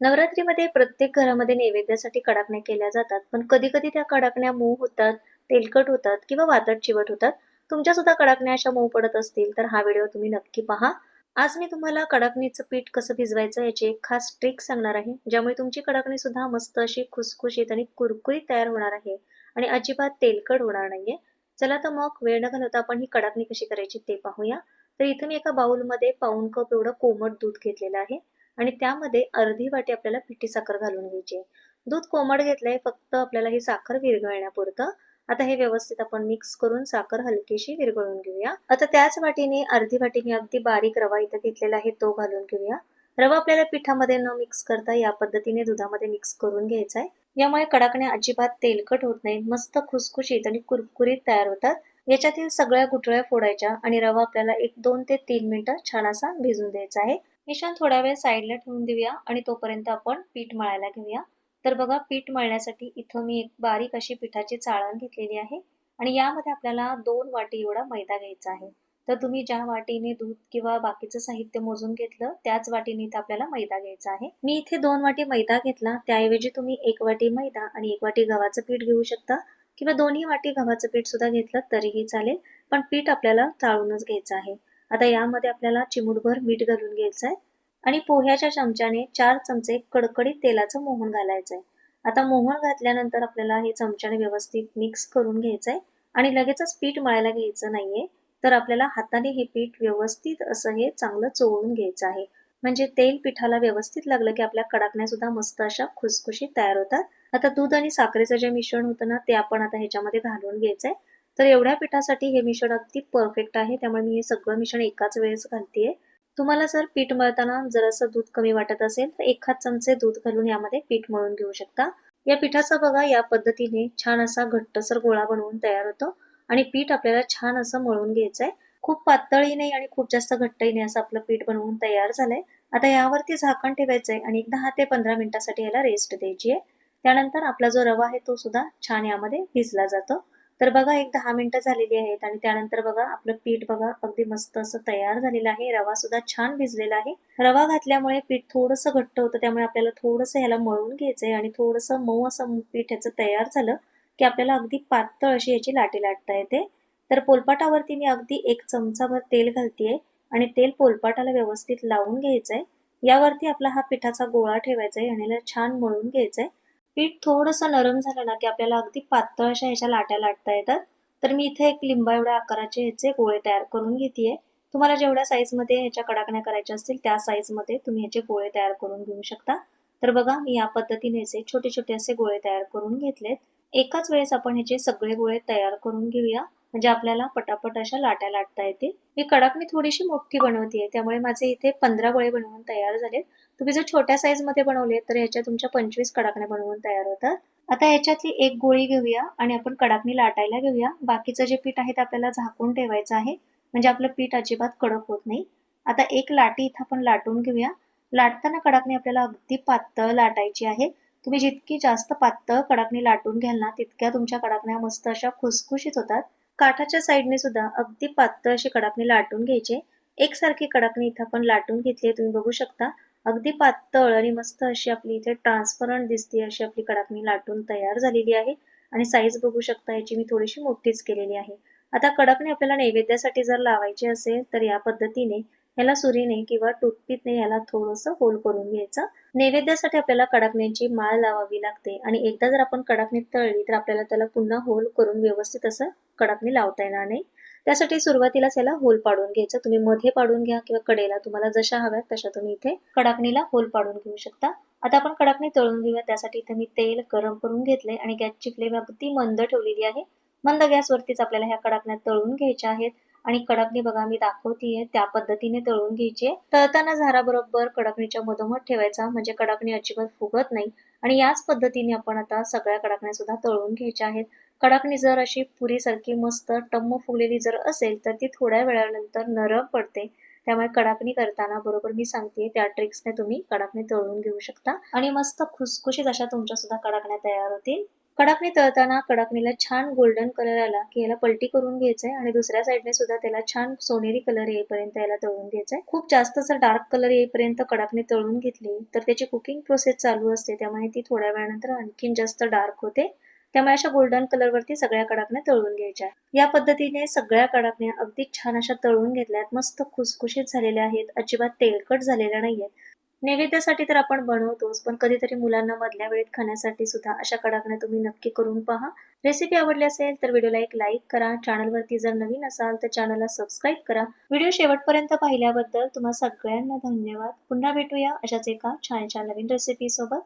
नवरात्रीमध्ये प्रत्येक घरामध्ये नैवेद्यासाठी कडाकण्या केल्या जातात पण कधी कधी त्या कडाकण्या मऊ होतात तेलकट होतात किंवा वातट चिवट होतात. तुमच्या सुद्धा कडाकण्या अशा मऊ पडत असतील तर हा व्हिडिओ तुम्ही नक्की पहा. आज मी तुम्हाला कडाकणीचं पीठ कसं भिजवायचं याची एक खास ट्रिक सांगणार आहे ज्यामुळे तुमची कडाकणी सुद्धा मस्त अशी खुसखुशीत आणि कुरकुरीत तयार होणार आहे आणि अजिबात तेलकट होणार नाहीये. चला तर मग वेळ न घालवता आपण ही कडाकणी कशी करायची ते पाहूया. तर इथे मी एका बाउलमध्ये पाऊन कप एवढं कोमट दूध घेतलेलं आहे. आणि त्यामध्ये अर्धी वाटी आपल्याला पिठी साखर घालून घ्यायची दूध कोमट घेतलंय फक्त आपल्याला ही साखर विरघळण्यापुरतं. आता हे व्यवस्थित आपण मिक्स करून साखर हलकीशी विरघळून घेऊया. आता त्याच वाटीने अर्धी वाटीने अगदी बारीक रवा इथं घेतलेला आहे तो घालून घेऊया. रवा आपल्याला पिठामध्ये न मिक्स करता या पद्धतीने दुधामध्ये मिक्स करून घ्यायचा आहे. यामुळे कडाकणे अजिबात तेलकट होत नाही मस्त खुसखुशीत आणि कुरकुरीत तयार होतात. याच्यातील सगळ्या गुठळ्या फोडायच्या आणि रवा आपल्याला एक दोन ते तीन मिनिटं छान असा भिजून द्यायचा आहे. मिश्रण थोड्या वेळ साईडला ठेवून देऊया आणि तोपर्यंत आपण पीठ मळायला घेऊया. तर बघा पीठ मळण्यासाठी इथं मी एक बारीक अशी पिठाची चाळण घेतलेली आहे आणि यामध्ये आपल्याला दोन वाटी एवढा मैदा घ्यायचा आहे. तर तुम्ही ज्या वाटीने दूध किंवा बाकीचं साहित्य मोजून घेतलं त्याच वाटीने इथे आपल्याला मैदा घ्यायचा आहे. मी इथे दोन वाटी मैदा घेतला. त्याऐवजी तुम्ही एक वाटी मैदा आणि एक वाटी गव्हाचं पीठ घेऊ शकता किंवा दोन्ही वाटी गव्हाचं पीठ सुद्धा घेतलं तरीही चालेल पण पीठ आपल्याला चाळूनच घ्यायचं आहे. आता यामध्ये आपल्याला चिमूटभर मीठ घालून घ्यायचं आहे आणि पोह्याच्या चमच्याने चार चमचे कडकडीत तेलाचं मोहन घालायचं आहे आता मोहन घातल्यानंतर आपल्याला हे चमच्याने व्यवस्थित मिक्स करून घ्यायचं आहे आणि लगेचच पीठ मळायला घ्यायचं नाहीये. तर आपल्याला हाताने हे पीठ व्यवस्थित असं हे चांगलं चोळून घ्यायचं आहे. म्हणजे तेल पिठाला व्यवस्थित लागलं की आपल्या कडाकण्या सुद्धा मस्त अशा खुसखुशीत तयार होतात. आता दूध आणि साखरेचं जे मिश्रण होतं ना ते आपण आता ह्याच्यामध्ये घालून घ्यायचंय. तर एवढ्या पिठासाठी हे मिश्रण अगदी परफेक्ट आहे. त्यामुळे मी हे सगळं मिश्रण एकाच वेळेस घालतेय. तुम्हाला जर पीठ मळताना जरासं दूध कमी वाटत असेल तर एखाद चमचे दूध घालून यामध्ये पीठ मळून घेऊ शकता. या पिठाचा बघा या पद्धतीने छान असा घट्टसर गोळा बनवून तयार होतो आणि पीठ आपल्याला छान असं मळून घ्यायचंय. खूप पातळी नाही आणि खूप जास्त घट्टही नाही असं आपलं पीठ बनवून तयार झालंय. आता यावरती झाकण ठेवायचंय आणि एक दहा ते पंधरा मिनिटासाठी याला रेस्ट द्यायची आहे त्यानंतर आपला जो रवा आहे तो सुद्धा छान यामध्ये भिजला जातो. तर बघा एक दहा मिनिटं झालेली आहेत आणि त्यानंतर बघा आपलं पीठ बघा अगदी मस्त असं तयार झालेलं आहे. रवा सुद्धा छान भिजलेला आहे. रवा घातल्यामुळे पीठ थोडंसं घट्ट होतं त्यामुळे आपल्याला थोडंसं ह्याला मळून घ्यायचंय आणि थोडंसं मऊ असं पीठ ह्याचं तयार झालं की आपल्याला अगदी पातळ अशी याची लाटी लाटता येते. तर पोलपाटावरती मी अगदी एक चमचाभर तेल घालतीये आणि तेल पोलपाटाला व्यवस्थित लावून घ्यायचंय. यावरती आपला हा पिठाचा गोळा ठेवायचा आहे आणि छान मळून घ्यायचा आहे पीठ थोडंसं नरम झालं ना की आपल्याला अगदी पातळ अशा ह्याच्या लाट्या लाटता येतात. तर मी इथे एक लिंबा एवढ्या आकाराचे ह्याचे गोळे तयार करून घेतेय. तुम्हाला जेवढ्या साईजमध्ये ह्याच्या कडाकण्या करायच्या असतील त्या साईजमध्ये तुम्ही ह्याचे गोळे तयार करून घेऊ शकता. तर बघा मी या पद्धतीने छोटे छोटे असे गोळे तयार करून घेतलेत. एकाच वेळेस आपण ह्याचे सगळे गोळे तयार करून घेऊया. म्हणजे आपल्याला पटापट अशा लाट्या लाटता येतील. ही कडाकणी थोडीशी मोठी बनवते त्यामुळे माझे इथे पंधरा गोळे बनवून तयार झालेत. तुम्ही जर छोट्या साईजमध्ये बनवले तर ह्याच्या तुमच्या पंचवीस कडाकण्या बनवून तयार होतात. आता ह्याच्यातली एक गोळी घेऊया आणि आपण कडाकणी लाटायला घेऊया. बाकीचं जे पीठ आहे ते आपल्याला झाकून ठेवायचं आहे. म्हणजे आपलं पीठ अजिबात कडक होत नाही. आता एक लाटी इथं आपण लाटून घेऊया. लाटताना कडाकणी आपल्याला अगदी पातळ लाटायची आहे. तुम्ही जितकी जास्त पातळ कडाकणी लाटून घ्याल ना तितक्या तुमच्या कडाकण्या मस्त अशा खुसखुशीत होतात. काठाच्या साईडने सुद्धा अगदी पातळ अशी कडाकणी लाटून घ्यायचे. एकसारखी कडाकणी इथं आपण लाटून घेतली तुम्ही बघू शकता. अगदी पातळ आणि मस्त अशी आपली इथे ट्रान्सपरंट दिसते अशी आपली कडाकणी लाटून तयार झालेली आहे. आणि साईज बघू शकता याची मी थोडीशी मोठीच केलेली आहे. आता कडकणी आपल्याला नैवेद्यासाठी जर लावायची असेल तर या पद्धतीने ह्याला सुरीने किंवा टूथपीकने ह्याला थोडंसं होल करून घ्यायचं. नैवेद्यासाठी आपल्याला कडाकण्याची माळ लावावी लागते. आणि एकदा जर आपण कडाकणी तळली तर आपल्याला त्याला पुन्हा होल करून व्यवस्थित असं कडाकणी लावता येणार नाही. त्यासाठी सुरुवातीलाच याला होल पाडून घ्यायचं. तुम्ही मध्ये पाडून घ्या किंवा कडेला तुम्हाला जशा हव्यात तशा तुम्ही इथे कडाकणीला होल पाडून घेऊ शकता. आता आपण कडाकणी तळून घेऊया. त्यासाठी इथे मी तेल गरम करून घेतले आणि गॅसची फ्लेम अगदी मंद ठेवलेली आहे. मंद गॅसवरतीच आपल्याला ह्या कडाकण्या तळून घ्यायच्या आहेत. आणि कडकणी बघा मी दाखवतीये. त्या पद्धतीने तळून घ्यायची तळताना झाराबरोबर कडकणीच्या मधोमध ठेवायचा. म्हणजे कडकणी अजिबात फुगत नाही. आणि याच पद्धतीने आपण आता सगळ्या कडकण्या सुद्धा तळून घ्यायच्या आहेत. कडाकणी जर अशी पुरीसारखी मस्त टम्म फुगलेली जर असेल तर ती थोड्या वेळानंतर नरम पडते. त्यामुळे कडाकणी करताना बरोबर मी सांगते त्या ट्रिक्सने तुम्ही कडाकणी तळून घेऊ शकता. आणि मस्त खुसखुशीत अशा तुमच्या सुद्धा कडाकण्या तयार होतील. कडाकणी तळताना कडाकणीला छान गोल्डन कलर आला की याला पलटी करून घ्यायचंय आणि दुसऱ्या साईडने सुद्धा त्याला छान सोनेरी कलर येईपर्यंत याला तळून घ्यायचंय. खूप जास्त जर डार्क कलर येईपर्यंत कडाकणी तळून घेतली तर त्याची कुकिंग प्रोसेस चालू असते. त्यामुळे ती थोड्या वेळानंतर आणखीन जास्त डार्क होते. त्यामुळे अशा गोल्डन कलरवरती सगळ्या कडाकण्या तळून घ्यायच्या. या पद्धतीने सगळ्या कडाकण्या अगदी छान अशा तळून घेतल्यात. मस्त खुसखुशीत झालेल्या आहेत. अजिबात तेलकट झालेल्या नाहीयेत. नैवेद्यासाठी तर आपण बनवतोच पण कधीतरी मुलांना मधल्या वेळेत खाण्यासाठी सुद्धा अशा कडाकण्या तुम्ही नक्की करून पहा. रेसिपी आवडली असेल तर व्हिडिओला एक लाईक करा. चॅनलवरती जर नवीन असाल तर चॅनलला सबस्क्राईब करा. व्हिडिओ शेवटपर्यंत पाहिल्याबद्दल तुम्हा सगळ्यांना धन्यवाद. पुन्हा भेटूया अशाच एका छानशा नवीन रेसिपी सोबत.